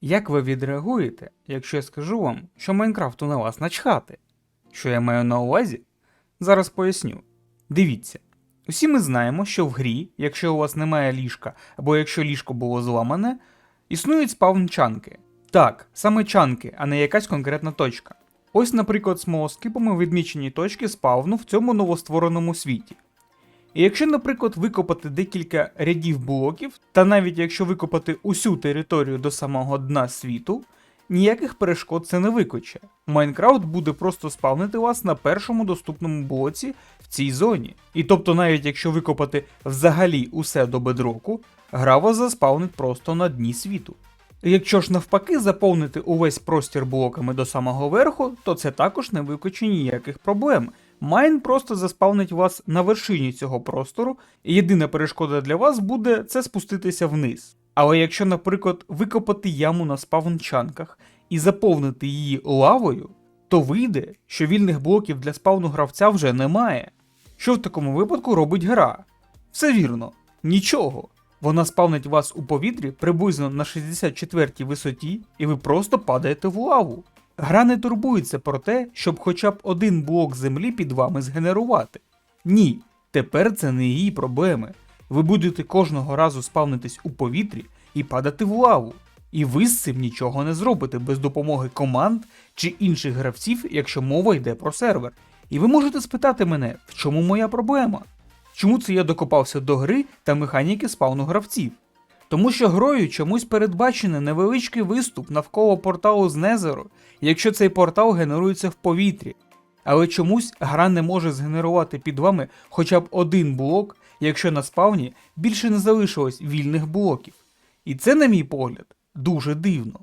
Як ви відреагуєте, якщо я скажу вам, що Майнкрафту на вас начхати? Що я маю на увазі? Зараз поясню. Дивіться, усі ми знаємо, що в грі, якщо у вас немає ліжка, або якщо ліжко було зламане, існують спавн-чанки. Так, саме чанки, а не якась конкретна точка. Ось, наприклад, смолоскипами відмічені точки спавну в цьому новоствореному світі. І якщо, наприклад, викопати декілька рядів блоків, та навіть якщо викопати усю територію до самого дна світу, ніяких перешкод це не викоче. Майнкрафт буде просто спавнити вас на першому доступному блоці в цій зоні. І тобто, навіть якщо викопати взагалі усе до бедроку, гра вас заспавнить просто на дні світу. Якщо ж навпаки заповнити увесь простір блоками до самого верху, то це також не викличе ніяких проблем. Майн просто заспавнить вас на вершині цього простору, і єдина перешкода для вас буде це спуститися вниз. Але якщо, наприклад, викопати яму на спавнчанках і заповнити її лавою, то вийде, що вільних блоків для спавну гравця вже немає. Що в такому випадку робить гра? Все вірно, нічого. Вона спавнить вас у повітрі приблизно на 64-й висоті, і ви просто падаєте в лаву. Гра не турбується про те, щоб хоча б один блок землі під вами згенерувати. Ні, тепер це не її проблеми. Ви будете кожного разу спавнитись у повітрі і падати в лаву. І ви з цим нічого не зробите без допомоги команд чи інших гравців, якщо мова йде про сервер. І ви можете спитати мене, в чому моя проблема? Чому це я докопався до гри та механіки спавну гравців? Тому що грою чомусь передбачений невеличкий виступ навколо порталу з Незеру, якщо цей портал генерується в повітрі. Але чомусь гра не може згенерувати під вами хоча б один блок, якщо на спавні більше не залишилось вільних блоків. І це, на мій погляд, дуже дивно.